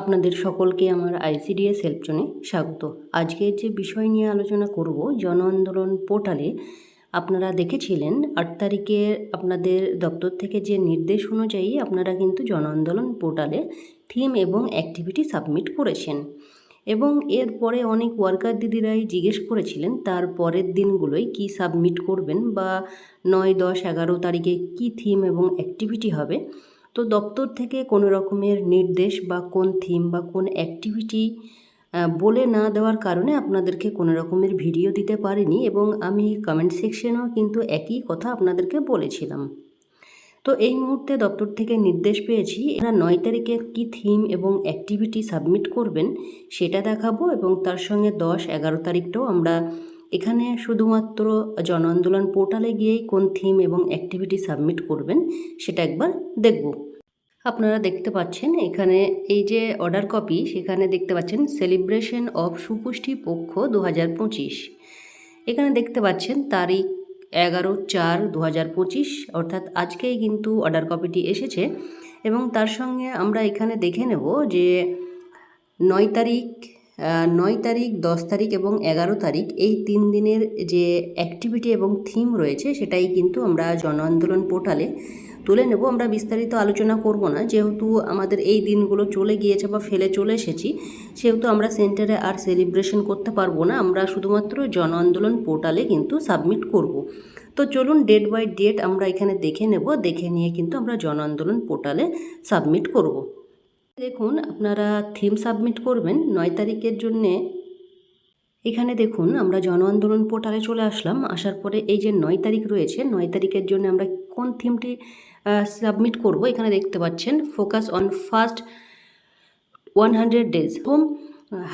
আপনাদের সকলকে আমার আইসিডিএস হেল্পজনে স্বাগত। আজকের যে বিষয় নিয়ে আলোচনা করব, জন আন্দোলন পোর্টালে আপনারা দেখেছিলেন, আট তারিখে আপনাদের দপ্তর থেকে যে নির্দেশ অনুযায়ী আপনারা কিন্তু জন আন্দোলন পোর্টালে থিম এবং অ্যাক্টিভিটি সাবমিট করেছেন। এবং এরপরে অনেক ওয়ার্কার দিদিরাই জিজ্ঞেস করেছিলেন, তার পরের দিনগুলোই কি সাবমিট করবেন বা নয়, দশ, এগারো তারিখে কি থিম এবং অ্যাক্টিভিটি হবে? তো দপ্তর থেকে কোনো রকমের নির্দেশ বা কোন থিম বা কোন অ্যাক্টিভিটি বলে না দেওয়ার কারণে আপনাদেরকে কোনো রকমের ভিডিও দিতে পারিনি এবং আমি কমেন্ট সেকশনেও কিন্তু একই কথা আপনাদেরকে বলেছিলাম। তো এই মুহূর্তে দপ্তর থেকে নির্দেশ পেয়েছি, এরা নয় তারিখে কী থিম এবং অ্যাক্টিভিটি সাবমিট করবেন সেটা দেখাবো এবং তার সঙ্গে দশ এগারো তারিখটাও আমরা এখানে শুধুমাত্র জন আন্দোলন পোর্টালে গিয়েই কোন থিম এবং অ্যাক্টিভিটি সাবমিট করবেন, সেটা একবার দেখব। আপনারা দেখতে পাচ্ছেন এখানে এই যে অর্ডার কপি সেখানে দেখতে পাচ্ছেন সেলিব্রেশন অফ সুপুষ্টি পক্ষ দু হাজার পঁচিশ। এখানে দেখতে পাচ্ছেন তারিখ এগারো চার দু অর্থাৎ আজকেই কিন্তু অর্ডার কপিটি এসেছে। এবং তার সঙ্গে আমরা এখানে দেখে নেব যে নয় তারিখ নয় তারিখ, দশ তারিখ এবং এগারো তারিখ এই তিন দিনের যে অ্যাক্টিভিটি এবং থিম রয়েছে সেটাই কিন্তু আমরা জন আন্দোলন পোর্টালে তুলে নেব আমরা বিস্তারিত আলোচনা করব না যেহেতু আমাদের এই দিনগুলো চলে গিয়েছে বা ফেলে চলে এসেছি, সেহেতু আমরা সেন্টারে আর সেলিব্রেশন করতে পারব না আমরা শুধুমাত্র জন আন্দোলন পোর্টালে কিন্তু সাবমিট করব। তো চলুন ডেট বাই ডেট আমরা এখানে দেখে নেব দেখে নিয়ে কিন্তু আমরা জন আন্দোলন পোর্টালে সাবমিট করব। দেখুন, আপনারা থিম সাবমিট করবেন নয় তারিখের জন্যে। এখানে দেখুন, আমরা জন আন্দোলন পোর্টালে চলে আসলাম। আসার পরে এই যে নয় তারিখ রয়েছে, নয় তারিখের জন্য আমরা কোন থিমটি সাবমিট করব, এখানে দেখতে পাচ্ছেন focus on first one hundred days home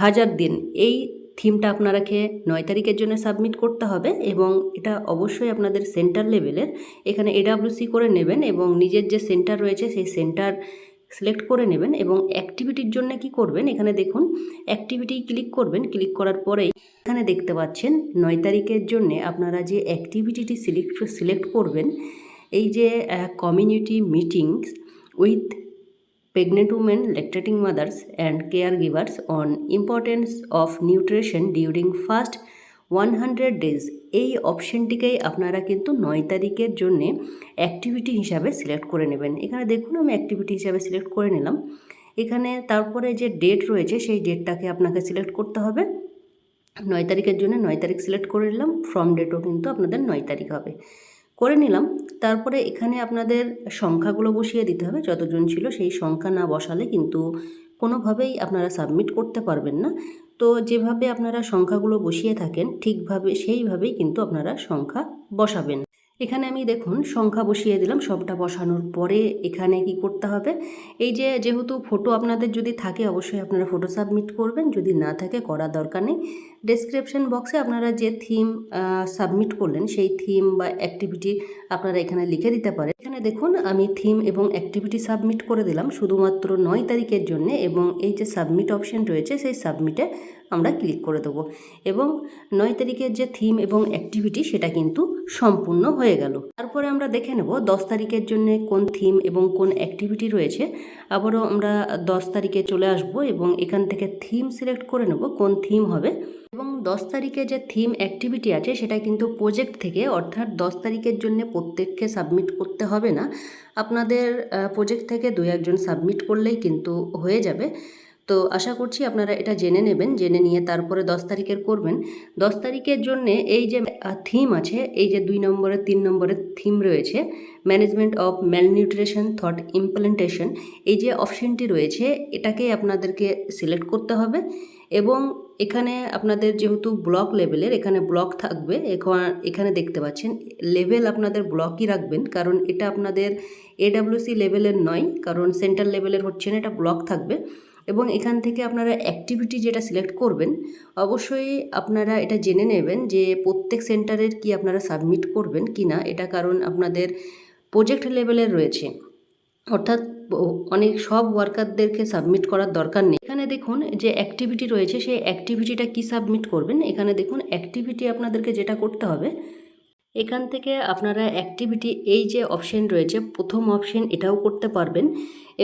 হাজার দিন, এই থিমটা আপনারাকে নয় তারিখের জন্য সাবমিট করতে হবে এবং এটা অবশ্যই আপনাদের সেন্টার লেভেলের এখানে এডাব্লিউসি করে নেবেন এবং নিজের যে সেন্টার রয়েছে, সেই সেন্টার সিলেক্ট করে নেবেন এবং অ্যাক্টিভিটির জন্য কি করবেন? এখানে দেখুন অ্যাক্টিভিটি ক্লিক করবেন ক্লিক করার পরেই এখানে দেখতে পাচ্ছেন নয় তারিখের জন্য আপনারা যে অ্যাক্টিভিটিটি সিলেক্ট সিলেক্ট করবেন, এই যে community meetings with pregnant women lactating mothers and care givers on importance of nutrition during first one hundred days এই অপশনটিকেই আপনারা কিন্তু নয় তারিখের জন্যে অ্যাক্টিভিটি হিসাবে সিলেক্ট করে নেবেন। এখানে দেখুন, আমি অ্যাক্টিভিটি হিসাবে সিলেক্ট করে নিলাম। এখানে তারপরে যে ডেট রয়েছে, সেই ডেটটাকে আপনাকে সিলেক্ট করতে হবে। নয় তারিখের জন্য নয় তারিখ সিলেক্ট করে নিলাম। ফ্রম ডেটও কিন্তু আপনাদের নয় তারিখ হবে। করে নিলাম। তারপরে এখানে আপনাদের সংখ্যাগুলো বসিয়ে দিতে হবে। যতজন ছিল সেই সংখ্যা না বসালে কিন্তু কোনোভাবেই আপনারা সাবমিট করতে পারবেন না। তো যেভাবে আপনারা সংখ্যাগুলো বসিয়ে থাকেন ঠিকভাবে সেইভাবেই কিন্তু আপনারা সংখ্যা বসাবেন। এখানে আমি দেখুন, সংখ্যা বসিয়ে দিলাম, সবটা বসানোর পরে এখানে কি করতে হবে? এই যে, যেহেতু ফটো আপনাদের যদি থাকে, অবশ্যই আপনারা ফটো সাবমিট করবেন, যদি না থাকে করা দরকার নেই। ডেসক্রিপশন বক্সে আপনারা যে থিম সাবমিট করলেন, সেই থিম বা অ্যাক্টিভিটি আপনারা এখানে লিখে দিতে পারেন। এখানে দেখুন, আমি থিম এবং অ্যাক্টিভিটি সাবমিট করে দিলাম, শুধুমাত্র নয় তারিখের জন্য এবং এই যে সাবমিট অপশন রয়েছে, সেই সাবমিটে আমরা ক্লিক করে দেবো। এবং নয় তারিখের যে থিম এবং অ্যাক্টিভিটি সেটা কিন্তু সম্পূর্ণ হয়ে গেল। তারপরে আমরা দেখে নেব দশ তারিখের জন্য কোন থিম এবং কোন অ্যাক্টিভিটি রয়েছে। আবারও আমরা দশ তারিখে চলে আসব এবং এখান থেকে থিম সিলেক্ট করে নেব কোন থিম হবে। এবং দশ তারিখে যে থিম অ্যাক্টিভিটি আছে সেটা কিন্তু প্রজেক্ট থেকে অর্থাৎ দশ তারিখের জন্য প্রত্যেককে সাবমিট করতে হবে না। আপনাদের প্রজেক্ট থেকে দু একজন সাবমিট করলেই কিন্তু হয়ে যাবে। তো আশা করছি আপনারা এটা জেনে নেবেন, জেনে নিয়ে তারপরে দশ তারিখের করবেন। দশ তারিখের জন্য এই যে থিম আছে, এই যে দুই নম্বরের তিন নম্বরের থিম রয়েছে management of malnutrition thought implementation এই যে অপশনটি রয়েছে এটাকে আপনাদেরকে সিলেক্ট করতে হবে এবং এখানে আপনাদের যেহেতু ব্লক লেভেলের এখানে ব্লক থাকবে এখানে দেখতে পাচ্ছেন লেভেল আপনাদের ব্লকই রাখবেন, কারণ এটা আপনাদের এডাব্লিউসি লেভেলের নয়, কারণ সেন্ট্রাল লেভেলের হচ্ছে না, এটা ব্লক থাকবে। এবং এখান থেকে আপনারা অ্যাক্টিভিটি যেটা সিলেক্ট করবেন, অবশ্যই আপনারা এটা জেনে নেবেন যে প্রত্যেক সেন্টারের কি আপনারা সাবমিট করবেন কি না, এটা কারণ আপনাদের প্রজেক্ট লেভেলের রয়েছে। অর্থাৎ অনেক সব ওয়ার্কারদেরকে সাবমিট করার দরকার নেই। এখানে দেখুন যে অ্যাক্টিভিটি রয়েছে, সেই অ্যাক্টিভিটিটা কি সাবমিট করবেন? এখানে দেখুন অ্যাক্টিভিটি আপনাদেরকে যেটা করতে হবে, এখান থেকে আপনারা অ্যাক্টিভিটি এই যে অপশন রয়েছে, প্রথম অপশন এটাও করতে পারবেন।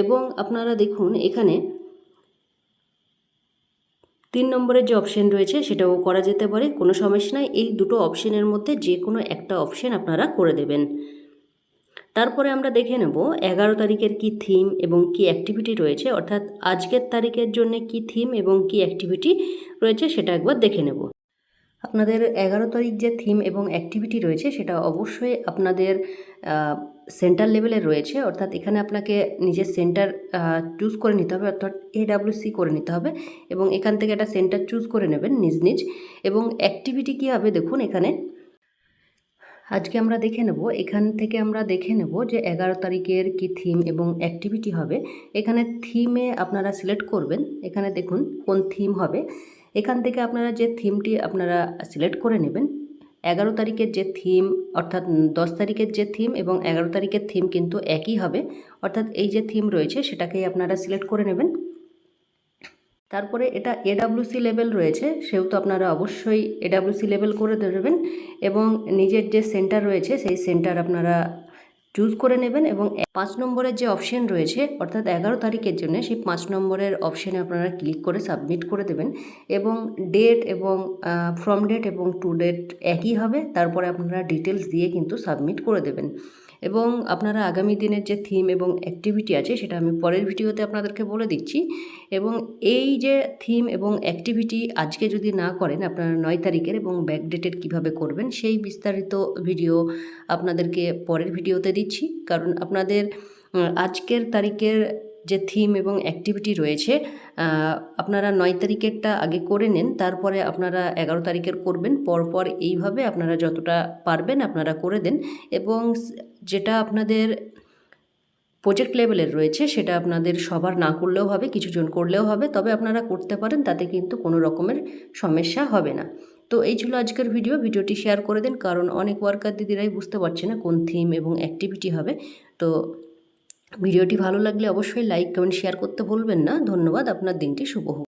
এবং আপনারা দেখুন এখানে তিন নম্বরের যে অপশন রয়েছে সেটাও করা যেতে পারে। কোনো সমস্যা নাই। এই দুটো অপশানের মধ্যে যে কোনো একটা অপশন আপনারা করে দেবেন। তারপরে আমরা দেখে নেব এগারো তারিখের কি থিম এবং কি অ্যাক্টিভিটি রয়েছে। অর্থাৎ আজকের তারিখের জন্য কি থিম এবং কি অ্যাক্টিভিটি রয়েছে সেটা একবার দেখে নেব। আপনাদের এগারো তারিখ যে থিম এবং অ্যাক্টিভিটি রয়েছে, সেটা অবশ্যই আপনাদের সেন্টার লেভেলে রয়েছে। অর্থাৎ এখানে আপনাকে নিজের সেন্টার চুজ করে নিতে হবে। অর্থাৎ এডাব্লিউসি করে নিতে হবে এবং এখান থেকে একটা সেন্টার চুজ করে নেবেন নিজ নিজ। এবং অ্যাক্টিভিটি কী হবে দেখুন এখানে। আজকে আমরা দেখে নেব, এখান থেকে আমরা দেখে নেব যে এগারো তারিখের কি থিম এবং অ্যাক্টিভিটি হবে। এখানে থিমে আপনারা সিলেক্ট করবেন। এখানে দেখুন কোন থিম হবে। এখান থেকে আপনারা যে থিমটি আপনারা সিলেক্ট করে নেবেন, এগারো তারিখের যে থিম, অর্থাৎ দশ তারিখের যে থিম এবং এগারো তারিখের থিম কিন্তু একই হবে, অর্থাৎ এই যে থিম রয়েছে সেটাকেই আপনারা সিলেক্ট করে নেবেন। তারপরে এটা এডাব্লিউসি লেভেল রয়েছে, সেহেতু আপনারা অবশ্যই এডাব্লিউসি লেভেল করে দেবেন এবং নিজের যে সেন্টার রয়েছে সেই সেন্টার আপনারা চুজ করে নেবেন এবং পাঁচ নম্বরের যে অপশন রয়েছে, অর্থাৎ এগারো তারিখের জন্য সেই পাঁচ নম্বরের অপশানে আপনারা ক্লিক করে সাবমিট করে দেবেন এবং ডেট এবং ফ্রম ডেট এবং টু ডেট একই হবে। তারপরে আপনারা ডিটেলস দিয়ে কিন্তু সাবমিট করে দেবেন। এবং আপনারা আগামী দিনের যে থিম এবং অ্যাক্টিভিটি আছে, সেটা আমি পরের ভিডিওতে আপনাদেরকে বলে দিচ্ছি। এবং এই যে থিম এবং অ্যাক্টিভিটি আজকে যদি না করেন, আপনারা নয় তারিখের এবং ব্যাক কীভাবে কীভাবে করবেন, সেই বিস্তারিত ভিডিও আপনাদেরকে পরের ভিডিওতে দিচ্ছি। কারণ আপনাদের আজকের তারিখের যে থিম এবং অ্যাক্টিভিটি রয়েছে আপনারা নয় তারিখেরটা আগে করে নেন, তারপরে আপনারা এগারো তারিখের করবেন, পরপর এইভাবে আপনারা যতটা পারবেন আপনারা করে দেন এবং যেটা আপনাদের প্রজেক্ট লেভেলের রয়েছে সেটা আপনাদের সবার না করলেও হবে, কিছুজন করলেও হবে, তবে আপনারা করতে পারেন, তাতে কিন্তু কোনো রকমের সমস্যা হবে না। তো এই ছিল আজকের ভিডিও ভিডিওটি শেয়ার করে দিন, কারণ অনেক ওয়ার্কার দিদিরাই বুঝতে পারছে না কোন থিম এবং অ্যাক্টিভিটি হবে। তো ভিডিওটি ভালো লাগলে অবশ্যই লাইক, কমেন্ট, শেয়ার করতে ভুলবেন না। ধন্যবাদ, আপনার দিনটি শুভ হোক।